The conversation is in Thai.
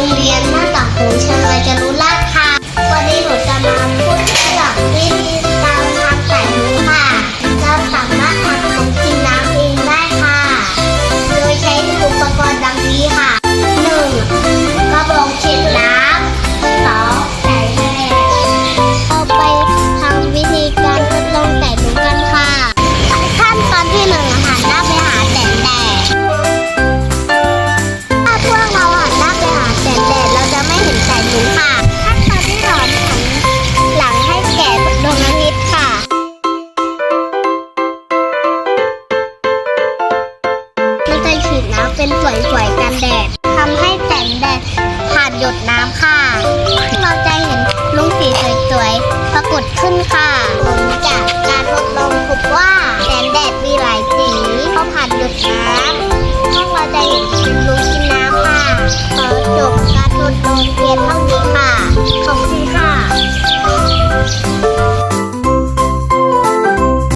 Liliana. เป็นสวยๆกันแดดทำให้แสงแดดผ่านหยดน้ำค่ะ